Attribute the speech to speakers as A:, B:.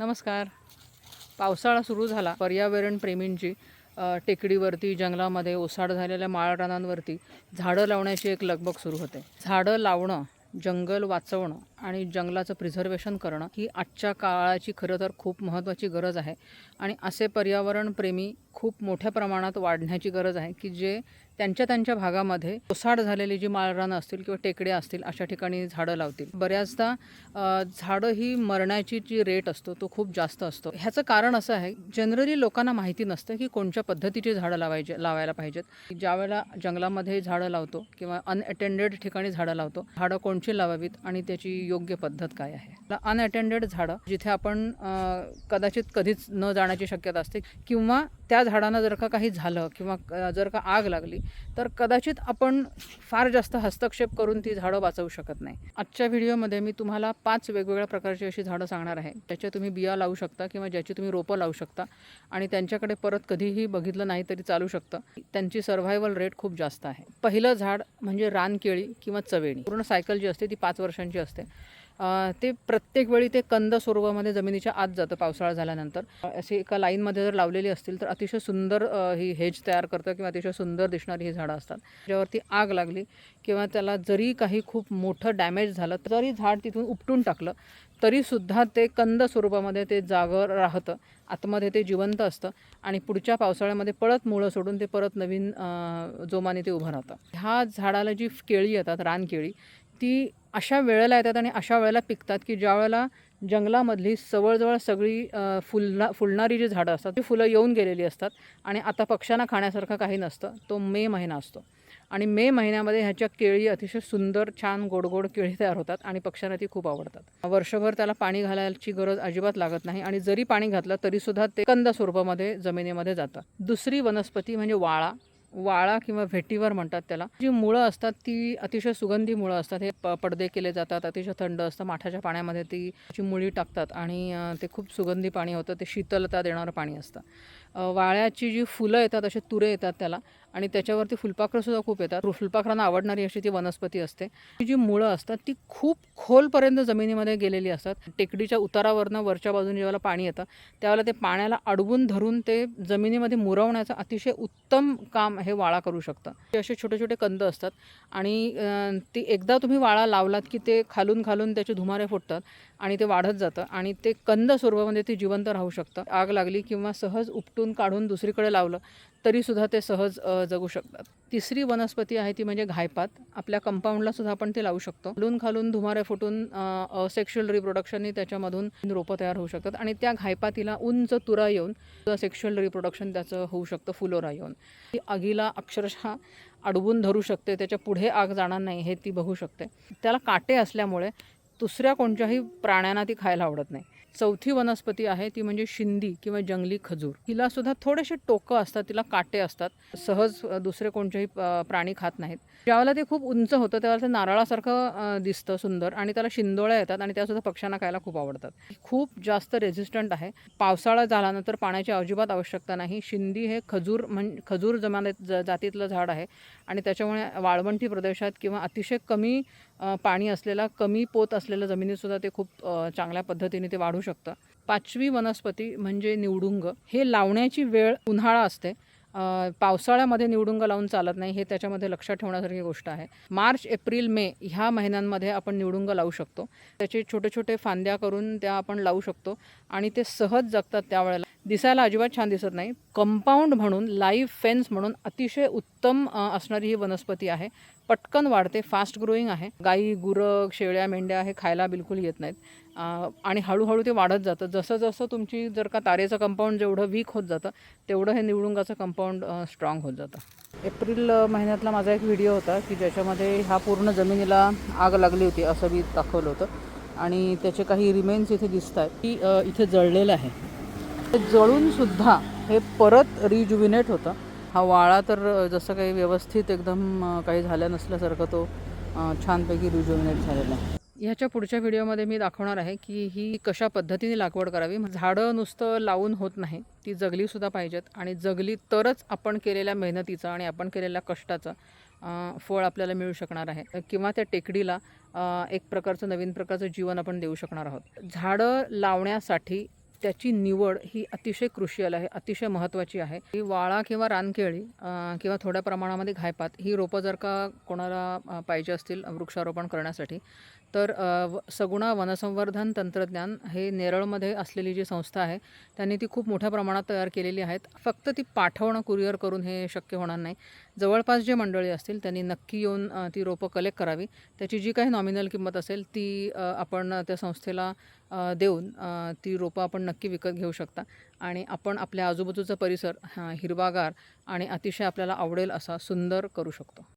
A: नमस्कार. पावसाळा सुरू झाला. पर्यावरण प्रेमींची टेकडीवरती जंगलामध्ये ओसाड झालेल्या माळरानांवरती झाडं लावण्याची एक लगबग सुरू होते. झाडं लावणं जंगल वाचवणं आणि जंगलाचं प्रिझर्वेशन करणं ही आजच्या काळाची खरं तर खूप महत्त्वाची गरज आहे. आणि असे पर्यावरणप्रेमी खूप मोठ्या प्रमाणात वाढण्याची गरज आहे की जे त्यांच्या त्यांच्या भागामध्ये ओसाड झालेली जी माळरानं असतील किंवा टेकड्या असतील अशा ठिकाणी झाडं लावतील. बऱ्याचदा झाडं ही मरण्याची जी रेट असतो तो खूप जास्त असतो. ह्याचं कारण असं आहे जनरली लोकांना माहिती नसतं की कोणत्या पद्धतीची झाडं लावायचे लावायला पाहिजेत. ज्यावेळेला जंगलामध्ये झाडं लावतो किंवा अनअटेंडेड ठिकाणी झाडं लावतो झाडं कोणची लावावीत आणि त्याची योग्य पद्धत काय आहे? अनअटेंडेड झाडं जिथे आपण कदाचित कधीच न जाण्याची शक्यता असते किंवा त्या झाडांना जर का काही झालं किंवा जर का आग लागली तर कदाचित आपण फार जास्त हस्तक्षेप करून ती झाडं वाचवू शकत नाही. आजच्या व्हिडिओमध्ये मी तुम्हाला पाच वेगवेगळ्या प्रकारची अशी झाडं सांगणार आहे. त्याच्या तुम्ही बिया लावू शकता किंवा ज्याची तुम्ही रोपं लावू शकता आणि त्यांच्याकडे परत कधीही बघितलं नाही तरी चालू शकतं. त्यांची सर्व्हायवल रेट खूप जास्त आहे. पहिलं झाड म्हणजे रानकेळी किंवा चवेणी. पूर्ण सायकल जी असते ती पाच वर्षांची असते. ते प्रत्येक वेळी ते कंद स्वरूपामध्ये जमिनीच्या आत जातं पावसाळा झाल्यानंतर. असे अशी एका लाईनमध्ये जर लावलेली असतील तर अतिशय सुंदर ही हेज तयार करतं किंवा अतिशय सुंदर दिसणारी ही झाडं असतात. ज्यावरती आग लागली किंवा त्याला जरी काही खूप मोठं डॅमेज झालं तरी झाड तिथून उपटून टाकलं तरीसुद्धा ते कंद स्वरूपामध्ये ते जागर राहतं आतमध्ये ते जिवंत असतं आणि पुढच्या पावसाळ्यामध्ये परत मुळं सोडून ते परत नवीन जोमाने ते उभं राहतं. ह्या झाडाला जी केळी येतात रानकेळी ती अशा वेळेला येतात आणि अशा वेळेला पिकतात की ज्या वेळेला जंगलामधली जवळजवळ सगळी फुलना फुलणारी जी झाडं असतात ती फुलं येऊन गेलेली असतात आणि आता पक्ष्यांना खाण्यासारखं काही नसतं तो मे महिना असतो. आणि मे महिन्यामध्ये ह्याच्या केळी अतिशय सुंदर छान गोड गोड केळी तयार होतात आणि पक्ष्यांना ती खूप आवडतात. वर्षभर त्याला पाणी घालायची गरज अजिबात लागत नाही आणि जरी पाणी घातलं तरीसुद्धा ते कंद स्वरूपामध्ये जमिनीमध्ये जातं. दुसरी वनस्पती म्हणजे वाळा. वाळा किंवा भेटीवर म्हणतात त्याला. जी मुळं असतात ती अतिशय सुगंधी मुळं असतात. हे प पडदे केले जातात अतिशय थंड असतं. माठाच्या पाण्यामध्ये ती जी मुळी टाकतात आणि ते खूप सुगंधी पाणी होतं. ते शीतलता देणारं पाणी असतं. वाळ्याची जी फुलं येतात असे तुरे येतात त्याला आणि त्याच्यावरती फुलपाखरंसुद्धा खूप येतात. फुलपाखरांना आवडणारी अशी ती वनस्पती असते. ती जी मुळं असतात ती खूप खोलपर्यंत जमिनीमध्ये गेलेली असतात. टेकडीच्या उतारावरनं वरच्या बाजूने जेव्हा पाणी येतं त्यावेळेला ते पाण्याला अडवून धरून ते जमिनीमध्ये मुरवण्याचं अतिशय उत्तम काम हे वाळा करू शकतं. ते असे छोटे छोटे कंद असतात आणि ती एकदा तुम्ही वाळा लावलात की ते खालून खालून त्याचे धुमारे फुटतात आणि ते वाढत जातं आणि ते कंद स्वरूपामध्ये ते जिवंत राहू शकतं. आग लागली किंवा सहज उपटून काढून दुसरीकडे लावलं तरीसुद्धा ते सहज जगू शकतात तिसरी वनस्पती आहे ती म्हणजे घायपात. आपल्या कंपाऊंडला सुद्धा आपण ते लावू शकतो. खालून खालून धुमारे फुटून सेक्शुअल रिप्रोडक्शननी त्याच्यामधून रोपं तयार होऊ शकतात. आणि त्या घायपातीला उंच तुरा येऊन सेक्शुअल रिप्रोडक्शन त्याचं होऊ शकतं फुलोरा येऊन. ती आगीला अक्षरशः अडवून धरू शकते. त्याच्या पुढे आग जाणार नाही हे ती बघू शकते. त्याला काटे असल्यामुळे दुसऱ्या कोणत्याही प्राण्यांना ती खायला आवडत नाही. चौथी वनस्पती आहे ती म्हणजे शिंदी किंवा जंगली खजूर. हिला सुद्धा थोडेसे टोकं असतात तिला काटे असतात. सहज दुसरे कोणतेही प्राणी खात नाहीत. ज्यावेळेला ते खूप उंच होतं त्यावेळेला ते नारळासारखं दिसतं सुंदर आणि त्याला शिंदोळ्या येतात आणि त्यासुद्धा पक्ष्यांना खायला खूप आवडतात. खूप जास्त रेझिस्टंट आहे. पावसाळा झाल्यानंतर पाण्याची अजिबात आवश्यकता नाही. शिंदी हे खजूर म्हण खजूर जमान्यात ज जातीतलं झाड आहे आणि त्याच्यामुळे वाळवंटी प्रदेशात किंवा अतिशय कमी पाणी असलेला कमी पोत असलेल्या जमिनीतसुद्धा ते खूप चांगल्या पद्धतीने ते वाढू शकतं. पाचवी वनस्पती म्हणजे निवडुंग. हे लावण्याची वेळ उन्हाळा असते. पावसाळ्यामध्ये निवडुंग लावून चालत नाही हे त्याच्यामध्ये लक्षात ठेवण्यासारखी गोष्ट आहे. मार्च एप्रिल मे ह्या महिन्यांमध्ये आपण निवडुंग लावू शकतो. त्याचे छोटे छोटे फांद्या करून त्या आपण लावू शकतो आणि ते सहज जगतात त्यावेळेला. दिसायला अजिबात छान दिसत नाही. कंपाऊंड म्हणून लाईव्ह फेन्स म्हणून अतिशय उत्तम असणारी ही वनस्पती आहे. पटकन वाढते फास्ट ग्रोईंग आहे. गाई गुरं शेळ्या मेंढ्या हे खायला बिलकुल येत नाहीत. आणि हळूहळू ते वाढत जातं. जसं जसं तुमची जर का तारेचं कंपाऊंड जेवढं वीक होत जातं तेवढं हे निवडुंगाचं कंपाऊंड स्ट्रॉंग होत जातं. एप्रिल महिन्यातला माझा एक व्हिडिओ होता की ज्याच्यामध्ये ह्या पूर्ण जमिनीला आग लागली होती असं मी दाखवलं होतं. आणि त्याचे काही रिमेन्स इथे दिसत आहेत की इथे जळलेलं आहे. ते जळून सुद्धा हे परत रिज्युविनेट होतं. हा वाळा तर जसं काही व्यवस्थित एकदम काही झालं नसल्यासारखं तो छानपैकी रिज्युविनेट झालेला आहे. ह्याच्या पुढच्या व्हिडिओमध्ये मी दाखवणार आहे की ही कशा पद्धतीने लागवड करावी. झाडं नुसतं लावून होत नाही ती जगलीसुद्धा पाहिजेत आणि जगली तरच आपण केलेल्या मेहनतीचं आणि आपण केलेल्या कष्टाचं फळ आपल्याला मिळू शकणार आहे. किंवा त्या टेकडीला एक प्रकारचं नवीन प्रकारचं जीवन आपण देऊ शकणार आहोत. झाडं लावण्यासाठी त्याची निवड ही अतिशय क्रुशियल आहे अतिशय महत्त्वाची आहे. ही वाळा किंवा रानकेळी किंवा थोड्या प्रमाणामध्ये घायपात ही रोपं जर का कोणाला पाहिजे असतील वृक्षारोपण करण्यासाठी तर व- सगुणा वनसंवर्धन तंत्रज्ञान हे नेरळमध्ये असलेली जी संस्था आहे त्यांनी ती खूप मोठ्या प्रमाणात तयार केलेली आहेत. फक्त ती पाठवणं कुरिअर करून हे शक्य होणार नाही. जवळपास जे मंडळी असतील त्यांनी नक्की येऊन ती रोपं कलेक्ट करावी. त्याची जी काही नॉमिनल किंमत असेल ती आपण त्या संस्थेला देऊन ती रोपं आपण नक्की विकत घेऊ शकता. आणि आपण आपल्या आजूबाजूचा परिसर हिरवागार आणि अतिशय आपल्याला आवडेल असा सुंदर करू शकतो.